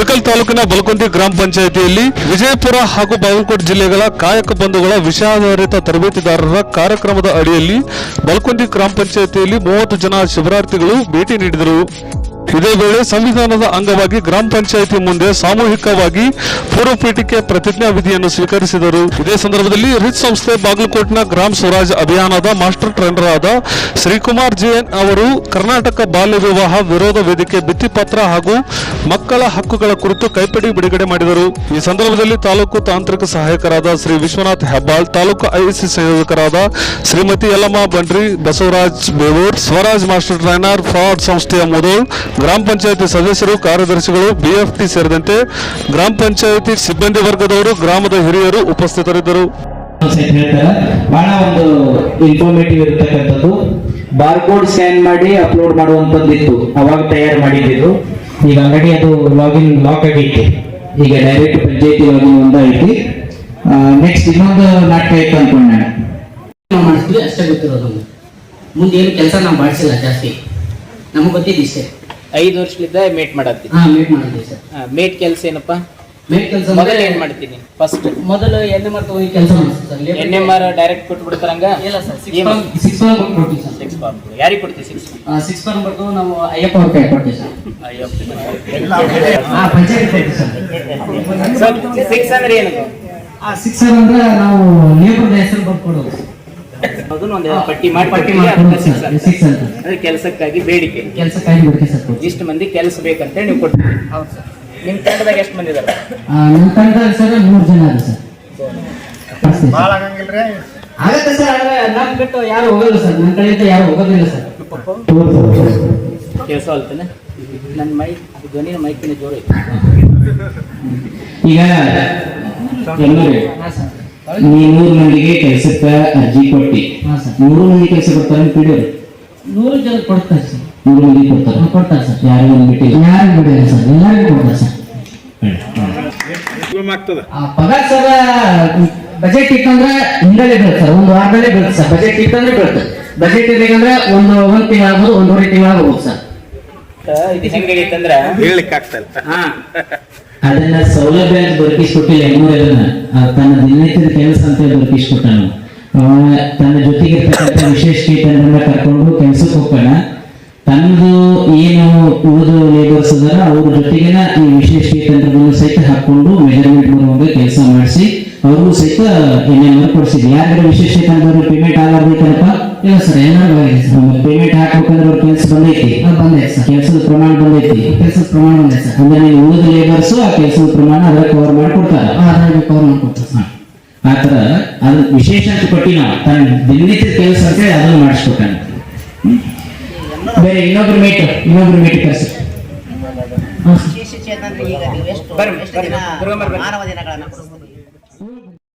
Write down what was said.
ಇಳಕಲ್ ತಾಲೂಕಿನ ಬಲಕುಂದಿ ಗ್ರಾಮ ಪಂಚಾಯಿತಿಯಲ್ಲಿ ವಿಜಯಪುರ ಹಾಗೂ ಬಾಗಲಕೋಟೆ ಜಿಲ್ಲೆಗಳ ಕಾಯಕ ಬಂಧುಗಳ ವಿಷಯಾಧಾರಿತ ತರಬೇತಿದಾರರ ಕಾರ್ಯಕ್ರಮದ ಅಡಿಯಲ್ಲಿ ಬಲಕುಂದಿ ಗ್ರಾಮ ಪಂಚಾಯಿತಿಯಲ್ಲಿ ಮೂವತ್ತು ಜನ ಶಿಬಿರಾರ್ಥಿಗಳು ಭೇಟಿ ನೀಡಿದರು. ಇದೇ ವೇಳೆ ಸಂವಿಧಾನದ ಅಂಗವಾಗಿ ಗ್ರಾಮ ಪಂಚಾಯಿತಿ ಮುಂದೆ ಸಾಮೂಹಿಕವಾಗಿ ಪೂರ್ವ ಪೀಠಿಕೆ ಪ್ರತಿಜ್ಞಾ ವಿಧಿಯನ್ನು ಸ್ವೀಕರಿಸಿದರು. ಇದೇ ಸಂದರ್ಭದಲ್ಲಿ ರಿಚ್ ಸಂಸ್ಥೆ ಬಾಗಲಕೋಟ್ನ ಗ್ರಾಮ ಸ್ವರಾಜ್ ಅಭಿಯಾನದ ಮಾಸ್ಟರ್ ಟ್ರೈನರ್ ಆದ ಶ್ರೀಕುಮಾರ್ ಜೈನ್ ಅವರು ಕರ್ನಾಟಕ ಬಾಲ್ಯ ವಿವಾಹ ವಿರೋಧ ವೇದಿಕೆ ಭಿತ್ತಿಪತ್ರ ಹಾಗೂ ಮಕ್ಕಳ ಹಕ್ಕುಗಳ ಕುರಿತು ಕೈಪಿಡಿ ಬಿಡುಗಡೆ ಮಾಡಿದರು. ಈ ಸಂದರ್ಭದಲ್ಲಿ ತಾಲೂಕು ತಾಂತ್ರಿಕ ಸಹಾಯಕರಾದ ಶ್ರೀ ವಿಶ್ವನಾಥ್ ಹೆಬ್ಬಾಳ್, ತಾಲೂಕು ಐಸಿ ಸಂಯೋಜಕರಾದ ಶ್ರೀಮತಿ ಯಲ್ಲಮ್ಮ ಬಂಡ್ರಿ, ಬಸವರಾಜ್ ಬೇವೂರ್, ಸ್ವರಾಜ್ ಮಾಸ್ಟರ್ ಟ್ರೈನರ್, ಫ್ರಾಡ್ ಸಂಸ್ಥೆಯ ಮುದೋಳ್ ಗ್ರಾಮ ಪಂಚಾಯತಿ ಸದಸ್ಯರು ಕಾರ್ಯದರ್ಶಿಗಳು ಬಿಎಫ್ಟಿ ಸೇರಿದಂತೆ ಗ್ರಾಮ ಪಂಚಾಯತಿ ಸಿಬ್ಬಂದಿ ವರ್ಗದವರು ಗ್ರಾಮದ ಹಿರಿಯರು ಉಪಸ್ಥಿತರಿದ್ದರು. ಬಹಳ ಒಂದು ಇನ್ಫಾರ್ಮೇಟಿವ್ ಇರತಕ್ಕಂಥದ್ದು. ಬಾರ್ಕೋಡ್ ಸ್ಕ್ಯಾನ್ ಮಾಡಿ ಅಪ್ಲೋಡ್ ಮಾಡುವಂತದ್ದು ಇತ್ತು ಅವಾಗ ತಯಾರು ಮಾಡಿದ್ದು ಈಗ ಅಂಗಡಿ ಅದು ಲಾಗಿನ್ ಲಾಕ್ ಆಗಿತ್ತು ಈಗ ಡೈರೆಕ್ಟ್ ಪಂಚಾಯತಿ ಲಾಗಿನ್ ಒಂದು ಐತಿ ನೆಕ್ಸ್ಟ್ ಇನ್ನೊಂದು ನಾಟಕ ಐತೆ ಅನ್ಕೊಂಡೆ ನಾನು. ನಾವು ಮಾಡಿಸ್ತೀವಿ ಅಷ್ಟೇ ಗೊತ್ತಿರೋದು ಮುಂದೆ ಏನು ಕೆಲಸ ನಾವು ಮಾಡಿಸಿಲ್ಲ ಜಾಸ್ತಿ. ನಮಗೆ ಗೊತ್ತಿದ್ದು ಇಷ್ಟೇ ಐದು ವರ್ಷದಿಂದ ಮೇಟ್ ಮಾಡತ್ತೀನಿ ಹಾ ಮೇಟ್ ಮಾಡಿದ್ವಿ ಸರ್. ಮೇಟ್ ಕೆಲಸ ಏನಪ್ಪ? ಕೆಲಸ ಮೊದಲು ಏನ್ ಮಾಡ್ತೀನಿ? ಫಸ್ಟ್ ಮೊದಲು ಎನ್ ಎಂ ಆರ್ ತಗೊಂಡು ಕೆಲಸ ಮಾಡಿಸ್ತೀವಿ sir N M R direct ಕೊಟ್ಟು ಬಿಡ್ತಾರಂಗ ಇಲ್ಲ sir six form six form ಕೊಡ್ತೀವಿ ಸರ್. ಸಿಕ್ಸ್ ಫಾರ್ಮ್ ಯಾರಿಗೆ ಕೊಡ್ತೀವಿ ಸಿಕ್ಸ್ ಸಿಕ್ಸ್ ಫಾರ್ಮ್ ನಾವು ಅಯ್ಯಪ್ಪ ಅವ್ರ ಕೈ ಕೊಡ್ತೀವಿ ಸರ್. ಹಾ ಪಂಚಾಯತ್ ಕೊಡ್ತೀವಿ ಸರ್. ಸಿಕ್ಸ್ ಅಂದ್ರೆ ಏನು ಆ ಸಿಕ್ಸ್ ಅಂದ್ರೆ ನಾವು ಲೇಬರ್ ಹೆಸರು ಬರ್ಕೊಡೋದು ಅದನ್ನ ಒಂದು ಪಟ್ಟಿ ಮಾಡಿ ಪಟ್ಟಿ ಅಂದ್ರೆ ಕೆಲಸಕ್ಕಾಗಿ ಬೇಡಿಕೆ. ಕೆಲಸ ಕೈ ಬಿಡ್ತೀವಿ ಸರ್ ಇಷ್ಟು ಮಂದಿ ಕೆಲಸ ಬೇಕಂತ ನೀವು ಕೊಡ್ತೀವಿ ಹೌದು ಸರ್. ನಿಮ್ಮ ತಂಡದಾಗ ಎಷ್ಟು ಮಂದಿ ಇದಾರೆ? ನಮ್ಮ ತಂಡ ಸರ್ ಮೂರು ಜನ ಅದ ಸರ್. ಆಗತ್ತೆ ಸರ್ ಆದ್ರೆ ನಮ್ ಬಿಟ್ಟು ಯಾರು ಹೋಗಲ್ಲ ಸರ್. ನನ್ನ ಕಡೆಯಿಂದ ಯಾರು ಹೋಗೋದಿಲ್ಲ ಸರ್. ಕೆಲಸ ಅಲ್ತಾನೆ ನನ್ನ ಮೈ ಧ್ವನಿನ ಮೈಕಿನ ಜೋರು ಐತಿ. ಈಗ ಎಲ್ಲರೂ ಹಾ ಸರ್ ನೀ ಮೂರು ಮಂದಿಗೆ ಕೆಲಸಕ್ಕೆ ಅರ್ಜಿ ಕೊಟ್ಟಿ. ನೂರು ಮಂದಿ ಕೆಲಸ ಕೊಡ್ತಾರೆ ಪಿಡಿಯೋರು ನೂರು ಜನ ಕೊಡ್ತಾರೆ ಸರ್. ನೂರು ಮಂದಿ ಕೊಡ್ತಾರೆ ಕೊಡ್ತಾರೆ ಸರ್. ಯಾರಿಗೆ ಒಂದು ಯಾರಿಗೆ ಬಿಡಿಲ್ಲ ಸರ್. ಎಲ್ಲರಿಗೂ ಕೊಡ್ತಾರೆ ಸರ್. ಆ, ಪಗಾರ ಸರ್ ಬಜೆಟ್ ಇತ್ತಂದ್ರೆ ಹಿಂದಲೇ ಬೀಳುತ್ತೆ ಸರ್. ಒಂದು ವಾರದಲ್ಲೇ ಬೀಳುತ್ತೆ ಸರ್. ಬಜೆಟ್ ಇತ್ತಂದ್ರೆ ಬೀಳುತ್ತೆ. ಬಜೆಟ್ ಇರ್ಬೇಕಂದ್ರೆ ಒಂದು ಒಂದು ತಿಂಗಳು ಆಗ್ಬೋದು ಒಂದೂವರೆ ತಿಂಗಳು ಆಗ್ಬೋದು ಸರ್. ಇದು ಹೆಂಗಾಗೈತಂದ್ರ ಹಾ. ಅದನ್ನ ಸೌಲಭ್ಯ ಅಂತ ದೊರಕಿಸ್ಕೊಟ್ಟಿಲ್ಲ ಎಮ್ಮೂರೆಲ್ಲ ತನ್ನ ದಿನನಿತ್ಯದ ಕೆಲಸ ಅಂತ ದೊರಕಿಸ್ಕೊಟ್ಟಾನು ಅವನ ತನ್ನ ಜೊತೆಗೆ ಇರ್ತಕ್ಕಂಥ ವಿಶೇಷ ಚೇತನರನ್ನ ಕರ್ಕೊಂಡು ಕೆಲಸಕ್ಕೆ ಹೋಗೋಣ ತನ್ನದು ಏನು ಉಳಿದು ಲೇಬರ್ಸ್ ಅದಾರ ಅವ್ರ ಜೊತೆಗಿನ ಈ ವಿಶೇಷ ಚೇತನರನ್ನು ಸಹಿತ ಹಾಕೊಂಡು ಮೆಜರ್ಮೆಂಟ್ ಬರುವಾಗ ಕೆಲಸ ಮಾಡಿಸಿ ಅವ್ರಿಗೂ ಸಹಿತ ಏನೇನು ಕೊಡಿಸಿದ್ವಿ. ಯಾಕಂದ್ರೆ ವಿಶೇಷ ಚೇತನದವ್ರು ಪೇಮೆಂಟ್ ಆಗಬೇಕಂತ ಇಲ್ಲ ಸರ್ ಎಲ್ಲರಿಗೂ ಕೆಲಸದ ಪ್ರಮಾಣ ಬಂದೈತಿ. ಕೆಲಸದ ಪ್ರಮಾಣ ಬಂದೈತೆ. ಸರ್ ಅಂದ್ರೆ ನೀವು ಉಳಿದ ಲೇಬರ್ಸ್ ಆ ಕೆಲಸದ ಪ್ರಮಾಣ ಅದ್ರ ಕವರ್ ಮಾಡ್ಕೊಡ್ತಾರೆ. ಅದ್ರಾಗ ಕವರ್ ಮಾಡ್ಕೊಡ್ತಾರೆ. ಸರ್ ಥರ ಅದು ವಿಶೇಷ ಅಂತ ಕೊಟ್ಟಿ ನಾವು ತನ್ನ ದಿನನಿತ್ಯದ ಕೆಲಸ ಅಂತ ಹೇಳಿ ಅದನ್ನು ಮಾಡಿಸ್ಕೊಟ್ಟಾನೆ ಬೇರೆ ಇನ್ನೊಬ್ರು ಮೀಟ್ ಇನ್ನೊಬ್ರು ಮೀಟ್ ಕೆಲಸ ವಿಶೇಷ ಚೇತನರಿಗೆ ಈಗ ನೀವು ಎಷ್ಟು ಮಾನವ ದಿನಗಳನ್ನ ಕೊಡ್ಬೋದು?